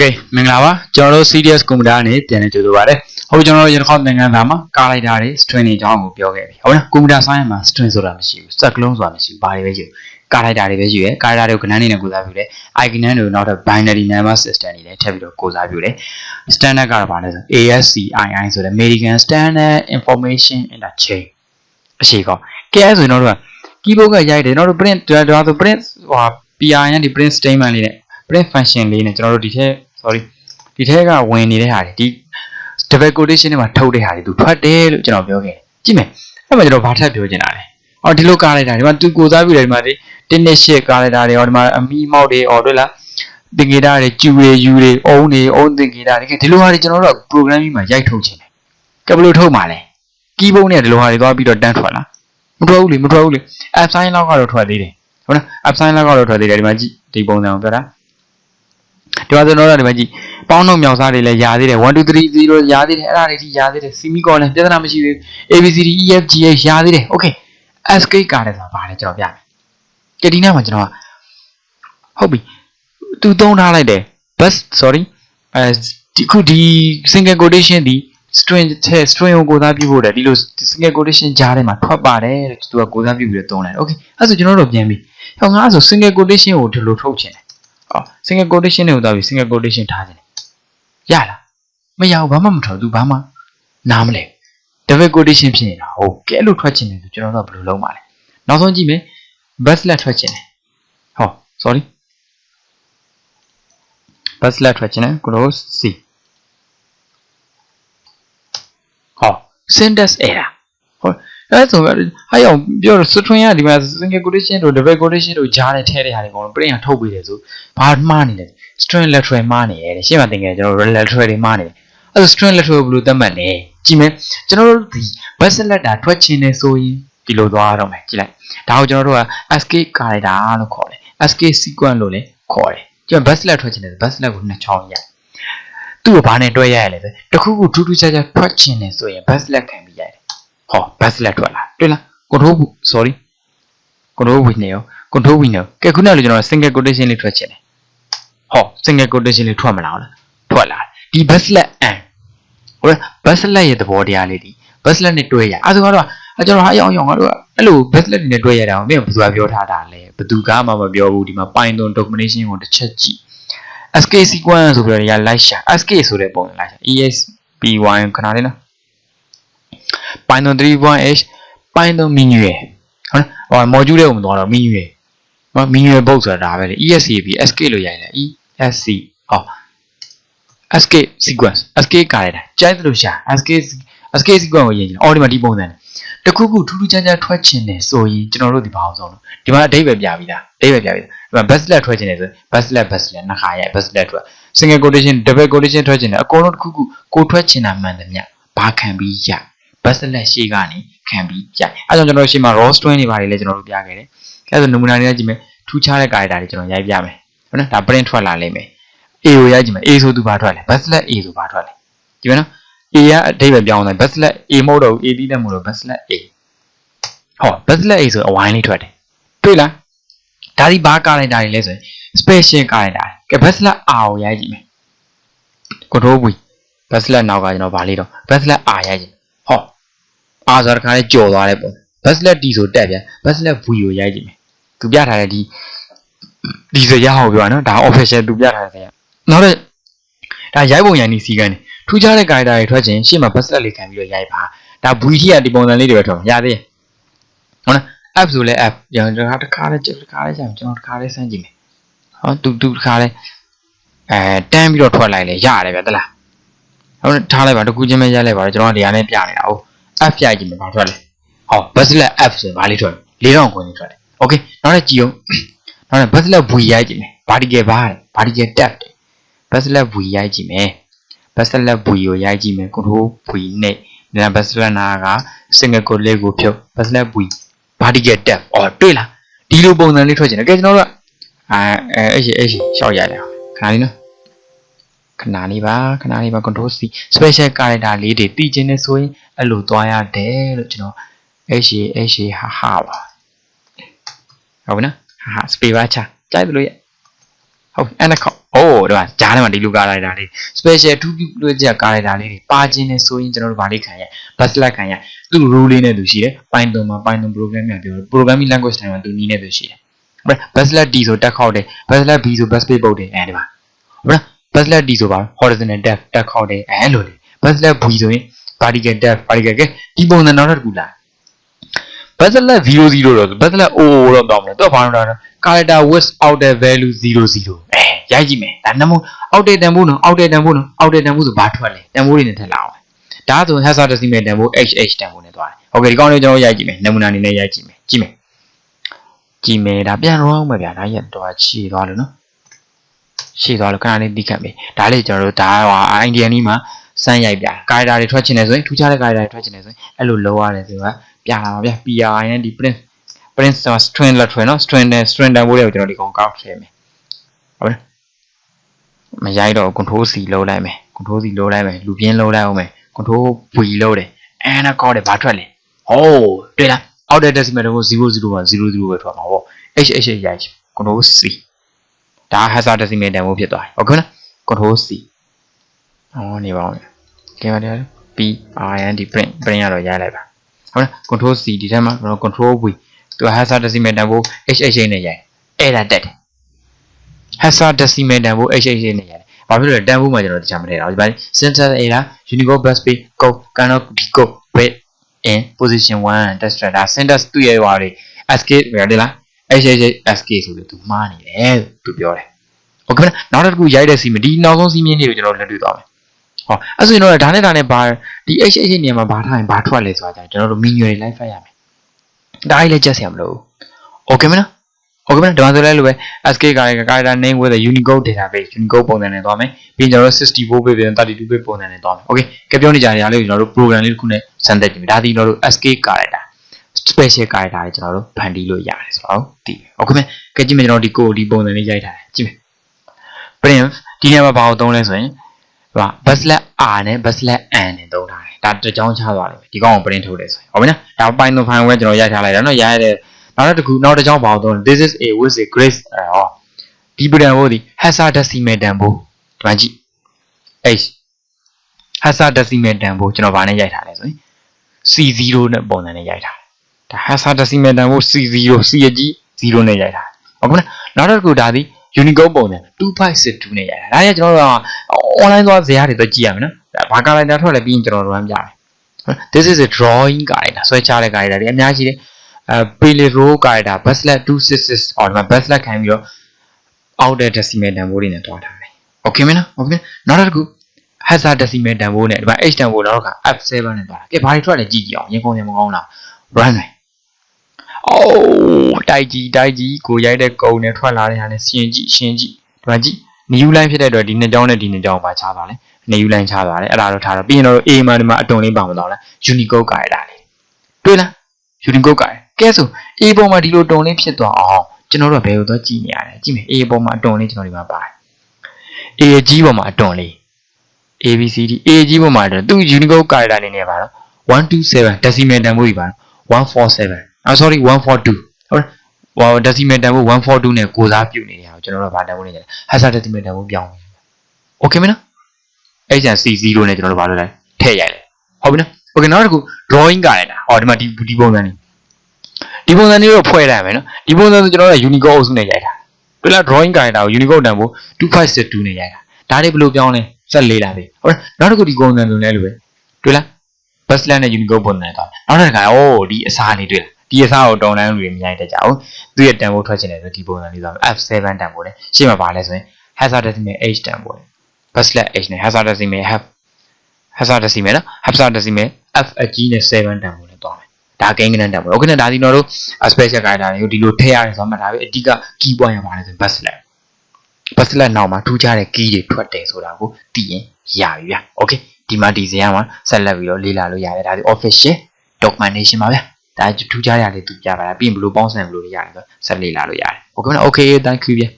ကဲ့မင်္ဂလာပါကျွန်တော်တို့ CDS ကွန်ပျူတာနဲ့ပြန်လည်ကြိုဆိုပါရစေဟုတ်ကျွန်တော်တို့ရတစ်ခေါက်သင်ခန်းစာမှာကားလိုက်တာတွေ string တွေအကြောင်းကိုပြောခဲ့ပြီဟုတ်လားကွန်ပျူတာ science မှာ string ဆိုတာမရှိဘူးစက်ကလုံးဆိုတာမရှိဘူးဘာတွေပဲရှိဘူးကားလိုက်တာတွေပဲရှိရယ်ကားလိုက်တာတွေကိုကဏ္ဍနေနဲ့ကိုစားပြုတယ် icon တွေကိုနောက်ထပ် binary number system တွေလည်းထပ်ပြီးတော့ကိုစားပြုတယ် standard ကတော့ဘာလဲဆို ASCII ဆိုတဲ့ American Standard Information Interchange အရှိကောကဲဆိုရင်တော့ keyboard ကရိုက်တယ်ကျွန်တော်တို့ print ဒါဆို print ဟို PR ရန်ဒီ print statement လေးနဲ့ print function လေးနဲ့ကျွန်တော်တို့ဒီထက် sorry ဒီထက်ကဝင်နေတဲ့ဟာတွေဒီ double quotation တွေမှာထုတ်တဲ့ဟာတွေသူထွက်တယ်လို့ကျွန်တော်ပြောခဲ့တယ်ကြည့်မယ်အဲ့မှာကျွန်တော်ဘာထပ်ပြောချင်တာလဲအော်ဒီလိုကားလိုက်တာဒီမှာသူကိုစားပြုတယ်ဒီမှာဒီတင်းနှစ်ရှစ်ကားလိုက်တာတွေဟောဒီမှာအမီမောက်တွေဟောတွေ့လားသင်္ကေတတွေကျူတွေယူတွေအုံးတွေအုံးသင်္ကေတတွေဒီလိုဟာတွေကျွန်တော်တို့က programming မှာရိုက်ထုတ်ချင်တယ်ကဲဘယ်လိုထုတ်မှာလဲ keyboard နဲ့ဒီလိုဟာတွေသွားပြီးတော့တန်းထွက်လားမထွက်ဘူးလေမထွက်ဘူးလေ app sign လောက်ကတော့ထွက်သေးတယ်ဟုတ်လား app sign လောက်ကတော့ထွက်သေးတယ်ဒီမှာကြည့်ဒီပုံစံကိုပြောတာ ဒီမှာကျွန်တော်တို့ဒီမှာကြည့်ပေါင်းတော့မြောက်စားတွေလည်းယာသေးတယ်1 2 3 0ယာသေးတယ်အဲ့ဒါတွေထိယာသေးတယ် semi colon ပြဿနာမရှိသေးဘူး abcd ef gh ယာသေးတယ် okay escape ကားတယ်ဆိုတာဘာလဲကျွန်တော်ပြမယ်ကြည့်ဒီနေ့မှာကျွန်တော်ကဟုတ်ပြီသူသုံးထားလိုက်တယ် bus sorry အဲဒီခုဒီ single quotation ဒီ string ထဲ string ကိုကိုးစားပြုဖို့တဲ့ဒီလို single quotation ကြားထဲမှာထွက်ပါတယ်တဲ့သူကကိုးစားပြုပြီးတော့သုံးလိုက် okay အဲ့ဆိုကျွန်တော်တို့ပြန်ပြီဟောငါဆို single quotation ကိုဒီလိုထုတ်ချင်တယ် ဟော single quotation တွေကိုသွားပြီး single quotation ထားချင်တယ်ရလားမရဘူးဘာမှမထွက်ဘူးဘာမှနားမလဲ double quotation ဖြစ်နေတာဟုတ်ကဲအဲ့လိုထွက်ချင်တယ်ဆိုကျွန်တော်တို့ကဘယ်လိုလုပ်မှာလဲနောက်ဆုံးကြည့်မယ် backslash ထွက်ချင်တယ်ဟော sorry backslash ထွက်ချင်တယ် close c ဟော syntax error ဟော အဲ့ဆိုဟာရောပြောတော့ string ကဒီမှာ single quotation တို့ double quotation တို့ကြားနဲ့ထည့်တဲ့ဟာတွေအကုန်လုံး print ကထုတ်ပေးတယ်ဆိုဘာမှားနေလဲ string literal မှားနေတယ်ရှင်းမသိငယ်ကျွန်တော် literal တွေမှားနေတယ်အဲ့ဒါ string literal ဘယ်လိုသတ်မှတ်လဲကြည့်မယ်ကျွန်တော်တို့ဒီ backslash တာထွက်ချင်တယ်ဆိုရင်ဒီလိုသွားရတော့မယ်ကြည့်လိုက်ဒါကိုကျွန်တော်တို့က escape character လို့ခေါ်တယ် escape sequence လို့လည်းခေါ်တယ်ကြည့် backslash ထွက်ချင်တယ် backslash ကိုနှစ်ချောင်းရိုက်သူ့ကိုဘာနဲ့တွဲရရလဲဆိုတခုခုထူးထူးခြားခြားထွက်ချင်တယ်ဆိုရင် backslash ခံပြီးရတယ် ဟော backslash ထွက်လာတွေ့လား control sorry control win နဲ့ရော control win နဲ့ကဲခုနကလေကျွန်တော် single quotation လေးထွက်ချင်တယ်ဟော single quotation လေးထွက်မလားဟုတ်လားထွက်လာဒီ backslash n ဟို backslash ရဲ့သဘောတရားလေးဒီ backslash နဲ့တွဲရအဲဆိုတော့အကျွန်တော်ဟာအောင်အောင်ငါတို့ကအဲ့လို backslash နဲ့တွဲရတာမင်းဘယ်သူကပြောထားတာလဲဘယ်သူကမှမပြောဘူးဒီမှာ Python documentation ကိုတစ်ချက်ကြည့် SK sequence ဆိုပြီးတော့ရလိုက်ရှာ SK ဆိုတဲ့ပုံလိုက်ရှာ ESPY ခဏလေးနော် Python 3.h Python manual ဟုတ်လားဟို module တွေကိုမသွားတော့ manual မ manual book ဆိုတာဒါပဲလေ ESCP SK လို့ရိုက်တယ် ESC ဟော SK sequence SK ကားရတာကြိုက်သလိုရှာ SK SK sequence ကိုရေးချင်အော်ဒီမှာဒီပုံစံနဲ့တခုခုထူးထူးခြားခြားထွက်ချင်တယ်ဆိုရင်ကျွန်တော်တို့ဒီဘာအောင်ဆုံးလို့ဒီမှာအဓိပ္ပာယ်ပြပြီးသားအဓိပ္ပာယ်ပြပြီးသားဒီမှာ backslash ထွက်ချင်တယ်ဆို backslash backslash နှစ်ခါရိုက် backslash ထွက် single quotation double quotation ထွက်ချင်တယ်အကုန်လုံးတခုခုကိုထွက်ချင်တာမှန်တယ်မြဘာခံပြီးရ backslash ရှေ့ကနေခံပြီးကြအဲကြောင့်ကျွန်တော်ရှေ့မှာ raw string တွေပါတယ်လဲကျွန်တော်တို့ပြခဲ့တယ်အဲဆိုနမူနာတွေကကြည့်မယ်ထူးခြားတဲ့ character တွေကျွန်တော်ရိုက်ပြမယ်ဟုတ်နော်ဒါ print ထွက်လာလိမ့်မယ် A ကိုရိုက်ကြည့်မယ် A ဆိုသူဘာထွက်လဲ backslash A ဆိုဘာထွက်လဲကြည့်မယ်နော် A ကအဓိပ္ပာယ်ပြောင်းတယ် backslash A မဟုတ်တော့ဘူး A တီးတဲ့မဟုတ်တော့ backslash A ဟော backslash A ဆိုအဝိုင်းလေးထွက်တယ်တွေ့လားဒါဒီဘာ character တွေလဲဆိုရင် special character ကဲ backslash R ကိုရိုက်ကြည့်မယ် control V backslash နောက်ကကျွန်တော်ဗာလေးတော့ backslash R ရိုက်ကြည့် ဟော R ဆိုတာတခါလေးကြော်သွားတယ်ပေါ့ backslash D ဆိုတက်ပြန် backslash V ကိုရိုက်ကြည့်မယ်သူပြထားတဲ့ဒီဒီစရဟောပြောတာနော်ဒါ official သူပြထားတဲ့စရနောက်တဲ့ဒါရိုက်ပုံရိုက်နေစီကန်းနေထူးခြားတဲ့ character တွေထွက်ခြင်းရှေ့မှာ backslash လေးခံပြီးတော့ရိုက်ပါဒါ V ထိကဒီပုံစံလေးတွေပဲထွက်မှာရသေးရဲ့ဟုတ်လား app ဆိုလဲ app ကျွန်တော်တခါတခါလေးတခါလေးကျွန်တော်တခါလေးစမ်းကြည့်မယ်ဟောသူသူတခါလေးအဲတန်းပြီးတော့ထွက်လိုက်လေရတယ်ဗျတလားဟု တ်ထားလိုက်ပါတကူချင်းပဲရိုက်လိုက်ပါတော့ကျွန်တော်ဒီဟာနဲ့ပြနေတာဟုတ် app ပြကြည့်မယ်ဘာထွက်လဲဟော backslash app ဆိုဘာလေးထွက်လဲ4000ကိုနေထွက်တယ် okay နောက်တစ်ကြည့်အောင်နောက်တစ် backslash v ရိုက်ကြည့်မယ် vertical bar တယ် vertical tab တယ် backslash v ရိုက်ကြည့်မယ် backslash v ကိုရိုက်ကြည့်မယ် control v နဲ့ဒါ backslash နာက single quote လေးကိုဖြုတ် backslash v vertical tab အော်တွေ့လားဒီလိုပုံစံလေးထွက်ချင်တယ်ကဲကျွန်တော်တို့ကအဲအဲ့ရှိအဲ့ရှိရှောက်ရိုက်လိုက်အောင်ခဏလေးနော် ခဏလေးပါခဏလေးပါ control c special character လေးတွေတည်ခြင်းနဲ့ဆိုရင်အဲ့လိုသွားရတယ်လို့ကျွန်တော်အဲ့ရှိအဲ့ရှိဟာဟာပါဟုတ်ပြီနော်ဟာဟာ space bar ချကြိုက်တယ်လို့ရဟုတ်အဲ့ဒါခေါအိုးဒီမှာဂျားထဲမှာဒီလိုကားလိုက်တာလေး special 2ပြုလွှဲချက်ကားလိုက်တာလေးတွေပါခြင်းနဲ့ဆိုရင်ကျွန်တော်တို့ဗာလေးခံရ bus လက်ခံရသူ့ rule လေးနဲ့သူရှိတယ် Python မှာ Python program ညာပြောတယ် programming language တိုင်းမှာသူနီးနဲ့သူရှိတယ်ဟုတ်လား bus လက် D ဆိုတက်ခေါက်တယ် bus လက် B ဆို bus page ပုတ်တယ်အဲဒီမှာဟုတ်လား buslet d ဆိုပါ horizontal depth တက်ခေါက်တယ်အဲလိုလေ buslet v ဆိုရင် vertical depth vertical ကဒီပုံစံနောက်တစ်ခုလာ buslet 00တော့ buslet 00တော့တောင်းမလဲသူကဘာလို့လဲ character with outer value 00အဲရိုက်ကြည့်မယ်ဒါနမို့ outer တန်ဖိုးနော် outer တန်ဖိုးနော် outer တန်ဖိုးဆိုဘာထွက်လဲတန်ဖိုးတွေနဲ့ထက်လာအောင်ဒါဆို hexadecimal တန်ဖိုး hh တန်ဖိုးနဲ့သွားတယ်ဟုတ်ကဲ့ဒီကောင်းလေးကျွန်တော်ရိုက်ကြည့်မယ်နမူနာအနေနဲ့ရိုက်ကြည့်မယ်ကြည့်မယ်ကြည့်မယ်ဒါပြန်ရောင်းမယ်ဗျာဒါရက်တော့ချီသွားလို့နော် ခြေသွားလို့ခဏလေးတိခတ်မယ်ဒါလေးကျွန်တော်တို့ဒါဟာ idea နီးမှာစမ်းရိုက်ပြကာရီတာတွေထွက်ချင်တယ်ဆိုရင်ထူးခြားတဲ့ကာရီတာတွေထွက်ချင်တယ်ဆိုရင်အဲ့လိုလောရတယ်ဆိုတော့ပြလာပါဗျာ PRI နဲ့ဒီ print print string လက်ထွေနော် string နဲ့ string တန်ဖိုးတွေကိုကျွန်တော်ဒီကောင်ကောက်ထည့်မယ်ဟုတ်လားမရိုက်တော့ control C လုံးလိုက်မယ် control C လုံးလိုက်မယ်လူပြင်းလုံးလိုက်အောင်မယ် control V လုံးတယ်အဲနာကောက်တယ်ဘာထွက်လဲဟိုးတွေ့လားအောက်တဲ့ decimal တော့00မှာ00ပဲထွက်မှာပေါ့ h h h ရိုက် control C ဒါ hexadecimal တန်ဖိုးဖြစ်သွားတယ်ဟုတ်ကဲ့နော် control C ဟောနေပါဦးကဲပါတယ် P R N D print print ရတော့ရိုက်လိုက်ပါဟုတ်လား control C ဒီထဲမှာ control V သူ hexadecimal တန်ဖိုး h h h နဲ့ရိုက်အဲ့ဒါတက်တယ် hexadecimal တန်ဖိုး h h h နဲ့ရိုက်ဘာဖြစ်လို့လဲတန်ဖိုးမှာကျွန်တော်တခြားမထည့်တာဒီပိုင်း center area unicode bus page go cannot be go bit in position 1 test data center သူ့ရဲ့ဟွာတွေ sk ရတယ်လား hh sk ဆိုလို့သူမှားနေတယ်သူပြောတယ်โอเคနောက်တစ်ခုရိုက်တဲ့စီမဒီနောက်ဆုံးစီမင်းတွေကိုကျွန်တော်လက်တွေ့သွားမယ်ဟောအဲ့ဆိုရင်တော့ဒါနဲ့ဒါနဲ့ဘာဒီ hh နေရာမှာဘာထားရင်ဘာထွက်လဲဆိုတာကျွန်တော်တို့ menu တွေ live ဖတ်ရမယ်ဒါကြီးလည်းကြက်ဆရာမလို့โอเคမလားโอเคမလားဒီမှာဆိုလဲလို့ပဲ sk ကလည်း character name with a unicode database unicode ပုံစံနဲ့သွားမယ်ပြီးရင်ကျွန်တော်တို့64 bit ပြန်32 bit ပုံစံနဲ့သွားမယ်โอเคကပြောနေကြတဲ့အားလေးကိုကျွန်တော်တို့ program လေးတစ်ခုနဲ့စမ်းသပ်ကြည့်မယ်ဒါဒီကျွန်တော်တို့ sk character special character တွေကျွန်တော်တို့ဖန်တီးလို့ရတယ်ဆိုတော့သိတယ်ဟုတ်ကဲ့မယ်ကဲကြည့်မယ်ကျွန်တော်ဒီကိုဒီပုံစံလေးရိုက်ထားတယ်ကြည့်မယ် print ဒီနေရာမှာဘာကိုသုံးလဲဆိုရင်ဟို backslash r နဲ့ backslash n နဲ့သုံးထားတယ်ဒါတစ်ကြောင်းချသွားတယ်ဒီကောင်ကို print ထုတ်တယ်ဆိုရင်ဟုတ်ပြီနော်ဒါ python file ကိုကျွန်တော်ရိုက်ထားလိုက်တယ်နော်ရိုက်ရတဲ့နောက်တစ်ခုနောက်တစ်ကြောင်းဘာကိုသုံးလဲ this is a with a grace ဟောဒီ print ဟိုဒီ hexadecimal တန်ဖိုးဒီမှာကြည့် h hexadecimal တန်ဖိုးကျွန်တော်ဗာနဲ့ရိုက်ထားတယ်ဆိုရင် c0 နဲ့ပုံစံနဲ့ရိုက်ထား ဒါ hexadecimal တန်ဖိုး c0 c အကြီး0နဲ့ရိုက်ထားတယ်ဟုတ်ကဲ့နောက်တစ်ခုဒါဒီ Unicode ပုံစံ2562နဲ့ရိုက်တာဒါကြီးကျွန်တော်တို့က online သွားဇာတ်တွေတော့ကြည့်ရမယ်နော်ဘာ character ထွက်လဲပြီးရင်ကျွန်တော်တို့ run ပြမယ် this is a drawing character ဆွဲချတဲ့ character တွေအများကြီးတယ်အဲ Pele row character buslet 266အော်ဒီမှာ buslet ခံပြီးတော့အောက်တဲ့ decimal တန်ဖိုးတွေနဲ့တွားထားတယ် okay မင်းနော် okay နောက်တစ်ခု hazard decimal တန်ဖိုးနဲ့ဒီမှာ h တန်ဖိုးတော့က f7 နဲ့တွားတာကဲဘာတွေထွက်လဲကြည့်ကြည့်အောင်ရင်ကုန်ရင်မကောင်းလား run လိုက် အိုးတိုက်ကြီးတိုက်ကြီးကိုရိုက်တဲ့ကုံနဲ့ထွက်လာတဲ့ဟာနဲ့ရှင်ကြည့်ရှင်ကြည့်ဒီမှာကြည့် new line ဖြစ်တဲ့အတွက်ဒီနှစ်ကြောင်းနဲ့ဒီနှစ်ကြောင်းပါချသွားတယ် new line ချသွားတယ်အဲ့ဒါတော့ထားတော့ပြီးရင်တော့ A မှာဒီမှာအတုံလေးပါမတော့လား unicode ကရတာလေတွေ့လား unicode ကရကဲဆို A ပေါ်မှာဒီလိုတုံလေးဖြစ်သွားအောင်ကျွန်တော်တို့ကဘယ်လိုသွားကြည့်နေရလဲကြည့်မယ် A ပေါ်မှာအတုံလေးကျွန်တော်ဒီမှာပါတယ် A ကြီးပေါ်မှာအတုံလေး ABCD A ကြီးပေါ်မှာတော့သူ unicode ကရတာအနေနဲ့ပါတော့127 decimal တန်ဖိုးကြီးပါတော့147 အော် sorry 142ဟုတ်ဟို decimal တန်ဖိုး142နဲ့ကိုစားပြုနေတာကိုကျွန်တော်တို့ဗာတန်ဖိုးနေတယ် hazard decimal တန်ဖိုးပြောင်းနေတယ် okay မနော်အဲ့ကျန် c0 နဲ့ကျွန်တော်တို့ဗာလို့လိုက်ထည့်ရိုက်တယ်ဟုတ်ပြီနော် okay နောက်တစ်ခု drawing ကလည်းလားဟောဒီမှာဒီဒီပုံစံနေဒီပုံစံလေးတော့ဖွဲ့လိုက်မယ်နော်ဒီပုံစံဆိုကျွန်တော်တို့ unicode အုပ်စုနဲ့ရိုက်တာတွေ့လား drawing ကလည်းဒါကို unicode တန်ဖိုး2562နဲ့ရိုက်တာဒါတွေဘယ်လိုပြောင်းလဲဆက်လေးလာပြီဟုတ်လားနောက်တစ်ခုဒီပုံစံလိုလဲလို့ပဲတွေ့လား bus land နဲ့ unicode ပုံစံနဲ့တော့နောက်တစ်ခါအိုးဒီအစားလေးတွေ့လား ဒီအစားကိုတောင်းတန်းလူတွေမရိုက်တတ်ကြဘူးသူ့ရဲ့တန်ဖိုးထွက်ချင်တယ်ဆိုဒီပုံစံလေးသွား F7 တန်ဖိုးလေရှေ့မှာပါလဲဆိုရင် hazard decimal h တန်ဖိုးလေ baslet h နဲ့ hazard decimal have hazard decimal နော် hazard decimal f အကြီးနဲ့7တန်ဖိုးလေသွားမယ်ဒါကိန်းကနန်တန်ဖိုးโอเคနော်ဒါဒီတော့တို့ special character တွေကိုဒီလိုထည့်ရတယ်ဆိုမှဒါပဲအဓိက key point ရပါတယ်ဆို baslet baslet နောက်မှာထူးခြားတဲ့ key တွေထွက်တယ်ဆိုတာကိုသိရင်ရပြီဗျာโอเคဒီမှာဒီဇိုင်းမှာဆက်လက်ပြီးတော့လေ့လာလို့ရတယ်ဒါဒီ official documentation ပါဗျာ ဒါထူးခြားရလေသူပြတာပြီးရင်ဘယ်လိုပေါင်းစံဘယ်လိုရလဲဆိုတော့ဆက်လေ့လာလို့ရတယ်ဟုတ်ကဲ့နော် okay thank you ပြန်